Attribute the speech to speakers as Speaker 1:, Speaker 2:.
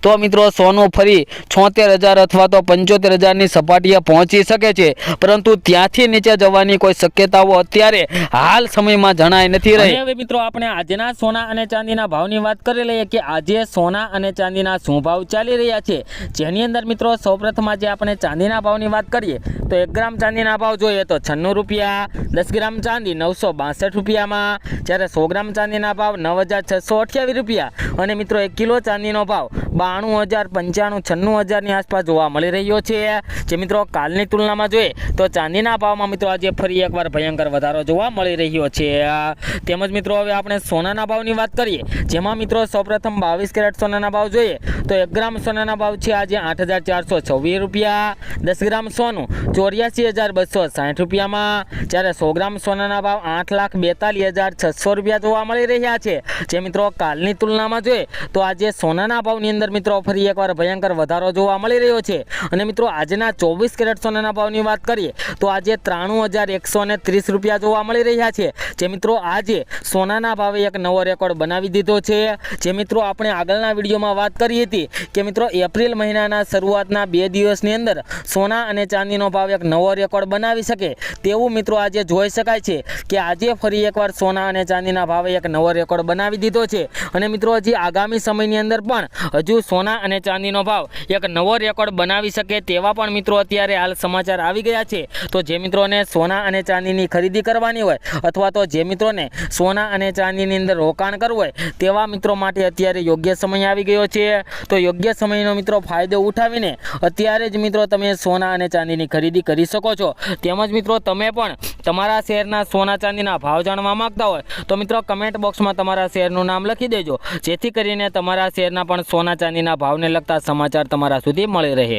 Speaker 1: તો મિત્રો સોનું ફરી છોતેર હજાર અથવા તો પંચોતેર હજારની સપાટીએ પહોંચી શકે છે. પરંતુ ત્યાંથી નીચે જવાની કોઈ શક્યતાઓ અત્યારે હાલ સમયમાં જણાય નથી રહી. હવે મિત્રો આપણે આજના સોના અને ચાંદીના ભાવની વાત કરી લઈએ કે આજે સોના અને ચાંદીના શું ભાવ ચાલી રહ્યા છે. જેની અંદર મિત્રો સૌપ્રથમ આજે આપણે ચાંદીના ભાવની વાત કરીએ તો એક ગ્રામ ચાંદીના ભાવ જોઈએ તો છન્નું રૂપિયા, દસ ગ્રામ ચાંદી નવસો બાસઠ રૂપિયામાં. જ્યારે સો ગ્રામ ચાંદીના ભાવ નવ હજાર છસો અઠ્યાવીસ રૂપિયા. અને મિત્રો એક કિલો ચાંદીનો ભાવ બાણું હજાર, પંચાણું, છન્નું હજારની આસપાસ જોવા મળી રહ્યો છે. જે મિત્રો કાલની તુલનામાં જોઈએ તો ચાંદીના ભાવમાં મિત્રો આજે ફરી એકવાર ભયંકર વધારો જોવા મળી રહ્યો છે. તેમજ મિત્રો હવે આપણે સોનાના ભાવની વાત કરીએ, જેમાં મિત્રો સૌપ્રથમ બાવીસ કેરેટ સોનાના ભાવ જોઈએ તો એક ગ્રામ સોનાના ભાવ છે આજે આઠ હજાર ચારસો છવ્વીસ રૂપિયા, દસ ગ્રામ સોનું ચોર્યાસી હજાર બસો સાઠ રૂપિયામાં, જ્યારે સો ગ્રામ સોનાના ભાવ આઠ લાખ બેતાલીસ હજાર છસો રૂપિયા જોવા મળી રહ્યા છે. જે મિત્રો કાલની તુલનામાં જોઈએ તો આજે સોનાના ભાવની અંદર મિત્રો ફરી એકવાર ભયંકર વધારો જોવા મળી રહ્યો છે. અને મિત્રો આજના ચોવીસ કેરેટ સોનાના ભાવની વાત કરીએ, તો આજે ત્રાણું હજાર એકસો ત્રીસ રૂપિયા જોવા મળી રહ્યા છે. જે મિત્રો આજે સોનાના ભાવે એક નવો રેકોર્ડ બનાવી દીધો છે. જે મિત્રો આપણે આગળના વિડીયોમાં વાત કરી હતી કે મિત્રો એપ્રિલ મહિનાના શરૂઆતના બે દિવસની અંદર સોના અને ચાંદીનો ભાવ એક નવો રેકોર્ડ બનાવી શકે. તેવું મિત્રો આજે જોઈ શકાય છે કે આજે ફરી એકવાર સોના અને ચાંદીના ભાવે એક નવો રેકોર્ડ બનાવી દીધો છે. અને મિત્રો હજી આગામી સમયની અંદર પણ હજુ સોના અને ચાંદીનો ભાવ. એક નવો રેકોર્ડ બનાવી શકે તેવા પણ મિત્રો અત્યારે હાલ સમાચાર આવી ગયા છે. તો જે મિત્રોને સોના અને ચાંદીની ખરીદી કરવાની હોય અથવા તો જે મિત્રોને સોના અને ચાંદીની અંદર રોકાણ કરવું હોય તેવા મિત્રો માટે અત્યારે યોગ્ય સમય આવી ગયો છે. તો યોગ્ય સમયનો મિત્રો ફાયદો ઉઠાવીને અત્યારે જ મિત્રો તમે સોના અને ચાંદીની ખરીદી કરી શકો છો. તેમજ મિત્રો તમે પણ તમારા શહેરના સોના ચાંદીના ભાવ જાણવા માંગતા હોય તો મિત્રો કમેન્ટ બોક્સમાં તમારા શહેરનું નામ લખી દેજો. જેથી કરીને તમારા શહેરના પણ સોના ચાંદીના ભાવને લગતા સમાચાર તમારા સુધી મળી રહે.